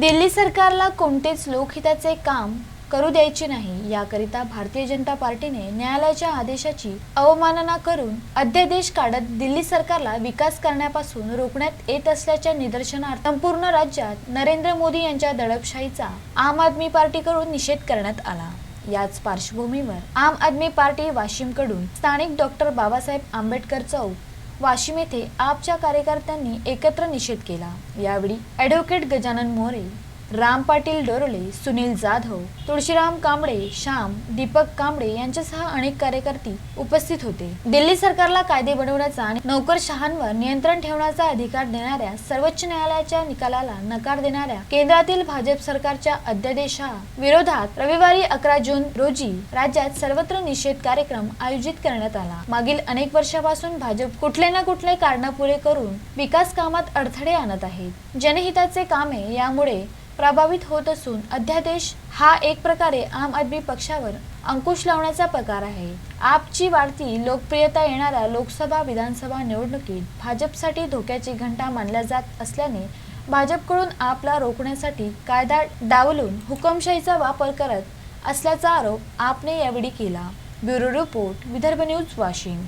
दिल्ली सरकारला कोणतेच लोकहिताचे काम करू द्यायचे नाही याकरिता भारतीय जनता पार्टीने न्यायालयाच्या आदेशाची अवमानना करून अध्यादेश काढत दिल्ली सरकारला विकास करण्यापासून रोखण्यात येत असल्याच्या निदर्शनार्थ संपूर्ण राज्यात नरेंद्र मोदी यांच्या दडपशाहीचा आम आदमी पार्टीकडून निषेध करण्यात आला. याच पार्श्वभूमीवर आम आदमी पार्टी वाशिमकडून स्थानिक डॉक्टर बाबासाहेब आंबेडकर चौक वाशिम येथे आपच्या कार्यकर्त्यांनी एकत्र निषेध केला. यावेळी ॲडव्होकेट गजानन मोरे राम पाटील डोरले सुनील जाधव तुळशीराम कांबळे श्याम दीपक कांबळे यांच्यासह अनेक कार्यकर्ते उपस्थित होते. दिल्ली सरकारला कायदे बनवण्याचा आणि नोकरशहांवर नियंत्रण ठेवण्याचा अधिकार देणाऱ्या सर्वोच्च न्यायालयाच्या निकालाला नकार देणाऱ्या केंद्रातील भाजप सरकारच्या अध्यादेशा विरोधात रविवारी अकरा जून रोजी राज्यात सर्वत्र निषेध कार्यक्रम आयोजित करण्यात आला. मागील अनेक वर्षापासून भाजप कुठले ना कुठले कारण पुरे करून विकास कामात अडथळे आणत आहेत जनहिताचे कामे यामुळे प्रभावित होत असून अध्यादेश हा एक प्रकारे आम आदमी पक्षावर अंकुश लावण्याचा प्रकार आहे. आपची वाढती लोकप्रियता येणाऱ्या लोकसभा विधानसभा निवडणुकीत भाजपसाठी धोक्याची घंटा मानल्या जात असल्याने भाजपकडून आपला रोखण्यासाठी कायदा डावलून हुकमशाहीचा वापर करत असल्याचा आरोप आपने यावेळी केला. Bureau report Vidarbha news Washim.